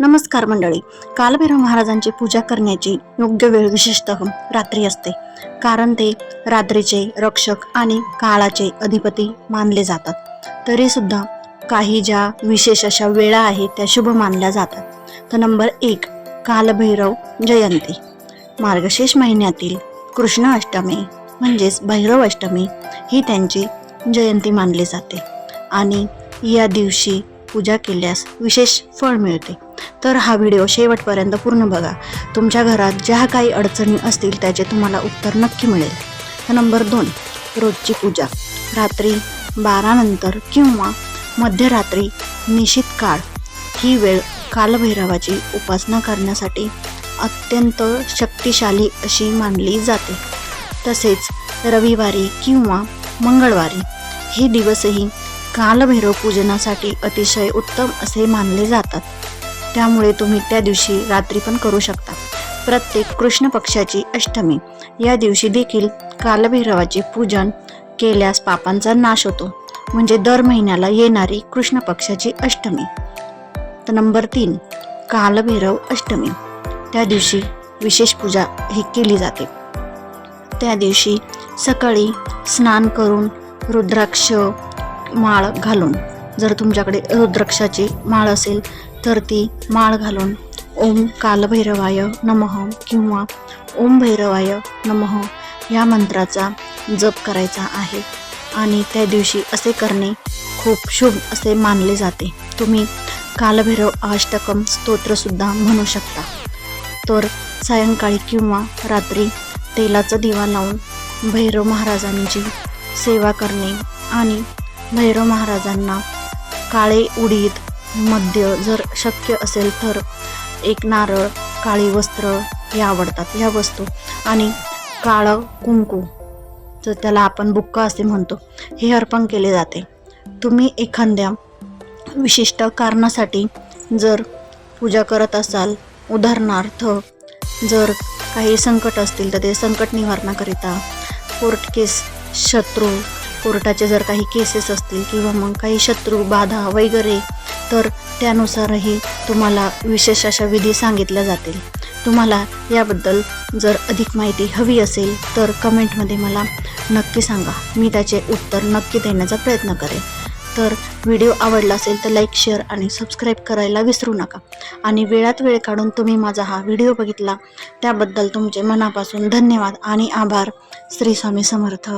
नमस्कार मंडळी. कालभैरव महाराजांची पूजा करण्याची योग्य वेळ विशेषतः रात्री असते. कारण ते रात्रीचे रक्षक आणि काळाचे अधिपती मानले जातात. तरी सुद्धा काही ज्या विशेष अशा वेळा आहेत त्या शुभ मानल्या जातात. तर नंबर एक कालभैरव जयंती. मार्गशीर्ष महिन्यातील कृष्ण अष्टमी म्हणजेच भैरव अष्टमी ही त्यांची जयंती मानली जाते. आणि या दिवशी पूजा केल्यास विशेष फळ मिळते. तर हा व्हिडिओ शेवटपर्यंत पूर्ण बघा. तुमच्या घरात ज्या काही अडचणी असतील त्याचे तुम्हाला उत्तर नक्की मिळेल. नंबर दोन रोजची पूजा. रात्री बारानंतर किंवा मध्यरात्री निशित काळ. ही वेळ कालभैरवाची उपासना करण्यासाठी अत्यंत शक्तिशाली अशी मानली जाते. तसेच रविवारी किंवा मंगळवारी हे दिवसही कालभैरव पूजनासाठी अतिशय उत्तम असे मानले जातात. त्यामुळे तुम्ही त्या दिवशी रात्री पण करू शकता. प्रत्येक कृष्ण पक्षाची अष्टमी. या दिवशी देखील कालभैरवाचे पूजन केल्यास पापांचा नाश होतो. म्हणजे दर महिन्याला येणारी कृष्ण पक्षाची अष्टमी. तर नंबर तीन कालभैरव अष्टमी. त्या दिवशी विशेष पूजा ही केली जाते. त्या दिवशी सकाळी स्नान करून रुद्राक्ष माळ घालून जर तुमच्याकडे रुद्राक्षाची माळ असेल तर ती माळ घालून ओम कालभैरवाय नमः किंवा ओम भैरवाय नमः या मंत्राचा जप करायचा आहे. आणि त्या दिवशी असे करणे खूप शुभ असे मानले जाते. तुम्ही कालभैरव अष्टकम स्तोत्रसुद्धा म्हणू शकता. तर सायंकाळी किंवा रात्री तेलाचा दिवा लावून भैरव महाराजांची सेवा करणे आणि भैरव महाराजांना काळे उडीद मद्य जर शक्य असेल तर एक नारळ काळी वस्त्र हे आवडतात ह्या वस्तू. आणि काळं कुंकू तर त्याला आपण बुक्का असे म्हणतो हे अर्पण केले जाते. तुम्ही एखाद्या विशिष्ट कारणासाठी जर पूजा करत असाल उदाहरणार्थ जर काही संकट असतील तर ते संकट निवारणाकरिता कोर्ट केस शत्रू कोर्टाचे जर काही केसेस असतील किंवा मग काही शत्रू बाधा वगैरे तर त्यानुसारही तुम्हाला विशेष अशा विधी सांगितल्या जातील. तुम्हाला याबद्दल जर अधिक माहिती हवी असेल तर कमेंटमध्ये मला नक्की सांगा. मी त्याचे उत्तर नक्की देण्याचा प्रयत्न करेन. तर व्हिडिओ आवडला असेल तर लाईक शेअर आणि सबस्क्राईब करायला विसरू नका. आणि वेळात वेळ काढून तुम्ही माझा हा व्हिडिओ बघितला त्याबद्दल तुमचे मनापासून धन्यवाद आणि आभार. श्री स्वामी समर्थ.